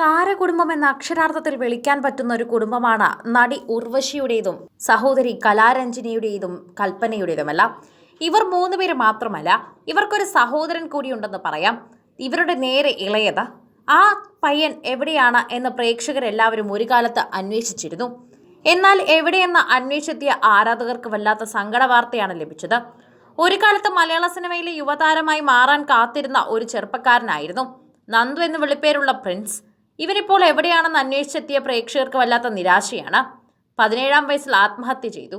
താരകുടുംബം എന്ന അക്ഷരാർത്ഥത്തിൽ വിളിക്കാൻ പറ്റുന്ന ഒരു കുടുംബമാണ് നടി ഉർവശിയുടേതും സഹോദരി കലാരഞ്ജിനിയുടേതും കൽപ്പനയുടേതുമെല്ലാം. ഇവർ മൂന്നുപേര് മാത്രമല്ല ഇവർക്കൊരു സഹോദരൻ കൂടിയുണ്ടെന്ന് പറയാം. ഇവരുടെ നേരെ ഇളയത് ആ പയ്യൻ എവിടെയാണ് എന്ന് പ്രേക്ഷകരെല്ലാവരും ഒരു കാലത്ത് അന്വേഷിച്ചിരുന്നു. എന്നാൽ എവിടെയെന്ന് അന്വേഷിച്ചെത്തിയ ആരാധകർക്ക് വല്ലാത്ത സങ്കട വാർത്തയാണ് ലഭിച്ചത്. ഒരു കാലത്ത് മലയാള സിനിമയിലെ യുവതാരമായി മാറാൻ കാത്തിരുന്ന ഒരു ചെറുപ്പക്കാരനായിരുന്നു. നന്ദു എന്ന് വിളിപ്പേരുള്ള പ്രിൻസ് ഇവനിപ്പോൾ എവിടെയാണെന്ന് അന്വേഷിച്ചെത്തിയ പ്രേക്ഷകർക്ക് വല്ലാത്ത നിരാശയാണ്. പതിനേഴാം വയസ്സിൽ ആത്മഹത്യ ചെയ്തു.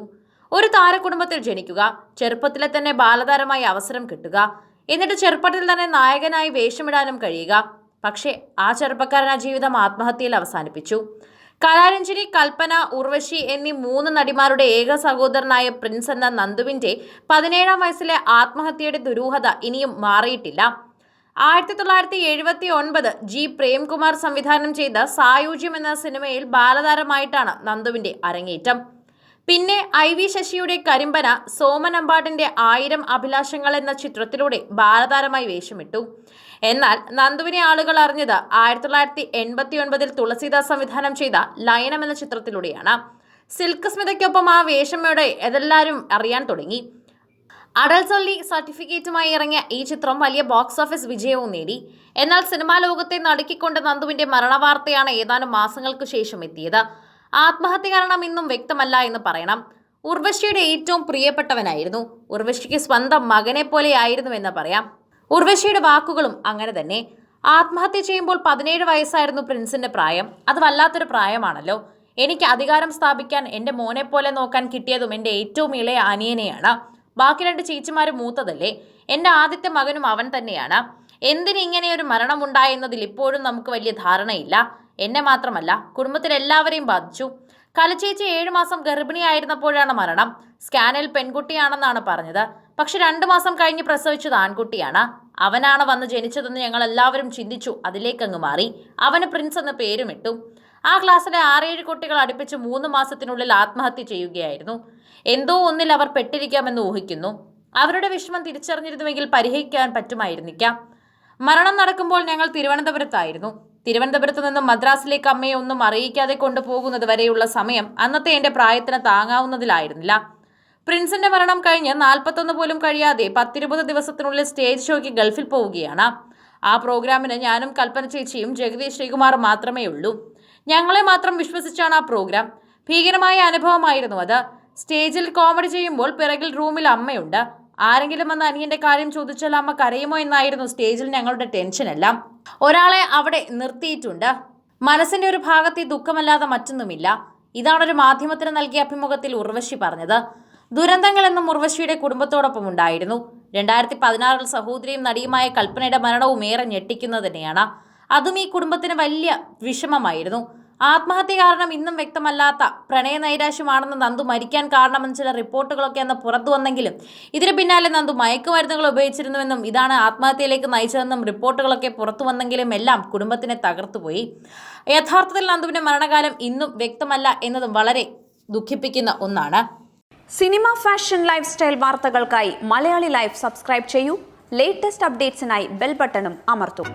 ഒരു താരകുടുംബത്തിൽ ജനിക്കുക ചെറുപ്പത്തിലെ തന്നെ ബാലതാരമായി അവസരം കിട്ടുക എന്നിട്ട് ചെറുപ്പത്തിൽ തന്നെ നായകനായി വേഷമിടാനും കഴിയുക. പക്ഷേ ആ ചെറുപ്പക്കാരൻ ആ ജീവിതം ആത്മഹത്യയിൽ അവസാനിപ്പിച്ചു. കലാരഞ്ജനി കൽപ്പന ഉർവശി എന്നീ മൂന്ന് നടിമാരുടെ ഏക സഹോദരനായ പ്രിൻസ് എന്ന നന്ദുവിന്റെ പതിനേഴാം വയസ്സിലെ ആത്മഹത്യയുടെ ദുരൂഹത ഇനിയും മാറിയിട്ടില്ല. ആയിരത്തി തൊള്ളായിരത്തി എഴുപത്തി ഒൻപത് ജി പ്രേംകുമാർ സംവിധാനം ചെയ്ത സായുജ്യം എന്ന സിനിമയിൽ ബാലതാരമായിട്ടാണ് നന്ദുവിന്റെ അരങ്ങേറ്റം. പിന്നെ ഐ വി ശശിയുടെ കരിമ്പന സോമൻ അമ്പാടിന്റെ ആയിരം അഭിലാഷങ്ങൾ എന്ന ചിത്രത്തിലൂടെ ബാലതാരമായി വേഷമിട്ടു. എന്നാൽ നന്ദുവിനെ ആളുകൾ അറിഞ്ഞത് ആയിരത്തി തൊള്ളായിരത്തി എൺപത്തി ഒൻപതിൽ തുളസീദാസ് സംവിധാനം ചെയ്ത ലയനം എന്ന ചിത്രത്തിലൂടെയാണ്. സിൽക്ക് സ്മിതയ്ക്കൊപ്പം ആ വേഷമയുടെ എതെല്ലാവരും അറിയാൻ തുടങ്ങി. അഡൽസ് ഒൺലി സർട്ടിഫിക്കറ്റുമായി ഇറങ്ങിയ ഈ ചിത്രം വലിയ ബോക്സ് ഓഫീസ് വിജയവും നേടി. എന്നാൽ സിനിമാ ലോകത്തെ നടുക്കിക്കൊണ്ട് നന്ദുവിന്റെ മരണവാർത്തയാണ് ഏതാനും മാസങ്ങൾക്ക് ശേഷം എത്തിയത്. ആത്മഹത്യ കാരണം ഇന്നും വ്യക്തമല്ല എന്ന് പറയണം. ഉർവശിയുടെ ഏറ്റവും പ്രിയപ്പെട്ടവനായിരുന്നു. ഉർവശിക്ക് സ്വന്തം മകനെ പോലെയായിരുന്നു എന്ന് പറയാം. ഉർവശിയുടെ വാക്കുകളും അങ്ങനെ തന്നെ. ആത്മഹത്യ ചെയ്യുമ്പോൾ പതിനേഴ് വയസ്സായിരുന്നു പ്രിൻസിന്റെ പ്രായം. അത് വല്ലാത്തൊരു പ്രായമാണല്ലോ. എനിക്ക് അധികാരം സ്ഥാപിക്കാൻ എന്റെ മോനെ പോലെ നോക്കാൻ കിട്ടിയതും എന്റെ ഏറ്റവും ഇളയ അനിയനെയാണ്. ബാക്കി രണ്ട് ചേച്ചിമാർ മൂത്തതല്ലേ? എന്റെ ആദ്യത്തെ മകനും അവൻ തന്നെയാണ്. എന്തിന് ഇങ്ങനെ ഒരു മരണമുണ്ടായെന്നതിൽ ഇപ്പോഴും നമുക്ക് വലിയ ധാരണയില്ല. എന്നെ മാത്രമല്ല കുടുംബത്തിലെല്ലാവരെയും ബാധിച്ചു. കലച്ചേച്ചി ഏഴു മാസം ഗർഭിണിയായിരുന്നപ്പോഴാണ് മരണം. സ്കാനിൽ പെൺകുട്ടിയാണെന്നാണ് പറഞ്ഞത്. പക്ഷെ രണ്ടു മാസം കഴിഞ്ഞ് പ്രസവിച്ചത് ആൺകുട്ടിയാണ്. അവനാണ് വന്ന് ജനിച്ചതെന്ന് ഞങ്ങൾ എല്ലാവരും ചിന്തിച്ചു. അതിലേക്കങ്ങ് മാറി. അവന് പ്രിൻസ് എന്ന പേരുമിട്ടു. ആ ക്ലാസ്സിലെ ആറേഴ് കുട്ടികൾ അടുപ്പിച്ച് മൂന്ന് മാസത്തിനുള്ളിൽ ആത്മഹത്യ ചെയ്യുകയായിരുന്നു. എന്തോ ഒന്നിൽ അവർ പെട്ടിരിക്കാമെന്ന് ഊഹിക്കുന്നു. അവരുടെ വിഷമം തിരിച്ചറിഞ്ഞിരുന്നുവെങ്കിൽ പരിഹരിക്കാൻ പറ്റുമായിരുന്നിക്കാം. മരണം നടക്കുമ്പോൾ ഞങ്ങൾ തിരുവനന്തപുരത്തായിരുന്നു. തിരുവനന്തപുരത്ത് നിന്നും മദ്രാസിലേക്ക് അമ്മയെ ഒന്നും അറിയിക്കാതെ കൊണ്ടുപോകുന്നത് വരെയുള്ള സമയം അന്നത്തെ എന്റെ പ്രായത്തിന് താങ്ങാവുന്നതിലായിരുന്നില്ല. പ്രിൻസിന്റെ മരണം കഴിഞ്ഞ് നാൽപ്പത്തൊന്ന് പോലും കഴിയാതെ പത്തിരുപത് ദിവസത്തിനുള്ളിൽ സ്റ്റേജ് ഷോയ്ക്ക് ഗൾഫിൽ പോവുകയാണ്. ആ പ്രോഗ്രാമിന് ഞാനും കൽപ്പന ചേച്ചിയും ജഗദീഷ് ശ്രീകുമാർ മാത്രമേ ഉള്ളൂ ഞങ്ങളെ മാത്രം വിശ്വസിച്ചാണ് ആ പ്രോഗ്രാം. ഭീകരമായ അനുഭവമായിരുന്നു അത്. സ്റ്റേജിൽ കോമഡി ചെയ്യുമ്പോൾ പിറകിൽ റൂമിൽ അമ്മയുണ്ട്. ആരെങ്കിലും വന്ന് അനിയന്റെ കാര്യം ചോദിച്ചാൽ അമ്മ കരയുമോ എന്നായിരുന്നു സ്റ്റേജിൽ ഞങ്ങളുടെ ടെൻഷൻ എല്ലാം. ഒരാളെ അവിടെ നിർത്തിയിട്ടുണ്ട്. മനസ്സിന്റെ ഒരു ഭാഗത്ത് ദുഃഖമല്ലാതെ മറ്റൊന്നുമില്ല. ഇതാണ് ഒരു മാധ്യമത്തിന് നൽകിയ അഭിമുഖത്തിൽ ഉർവശി പറഞ്ഞത്. ദുരന്തങ്ങൾ എന്നും ഉർവശിയുടെ കുടുംബത്തോടൊപ്പം ഉണ്ടായിരുന്നു. രണ്ടായിരത്തി പതിനാറിൽ സഹോദരിയും നടിയുമായ കൽപ്പനയുടെ മരണവും ഏറെ ഞെട്ടിക്കുന്നത് തന്നെയാണ്. അതും ഈ കുടുംബത്തിന് വലിയ വിഷമമായിരുന്നു. ആത്മഹത്യ കാരണം ഇന്നും വ്യക്തമല്ലാത്ത പ്രണയ നൈരാശ്യമാണെന്ന് നന്ദു മരിക്കാൻ കാരണമെന്ന് ചില റിപ്പോർട്ടുകളൊക്കെ അന്ന് പുറത്തു വന്നെങ്കിലും ഇതിന് പിന്നാലെ നന്ദു മയക്കുമരുന്നുകൾ ഉപയോഗിച്ചിരുന്നുവെന്നും ഇതാണ് ആത്മഹത്യയിലേക്ക് നയിച്ചതെന്നും റിപ്പോർട്ടുകളൊക്കെ പുറത്തു വന്നെങ്കിലും എല്ലാം കുടുംബത്തിനെ തകർത്തുപോയി. യഥാർത്ഥത്തിൽ നന്ദുവിന്റെ മരണകാലം ഇന്നും വ്യക്തമല്ല എന്നതും വളരെ ദുഃഖിപ്പിക്കുന്ന ഒന്നാണ്. സിനിമ ഫാഷൻ ലൈഫ് സ്റ്റൈൽ വാർത്തകൾക്കായി മലയാളി ലൈഫ് സബ്സ്ക്രൈബ് ചെയ്യൂ. ലേറ്റസ്റ്റ് അപ്ഡേറ്റ്സിനായി ബെൽ ബട്ടണും അമർത്തും.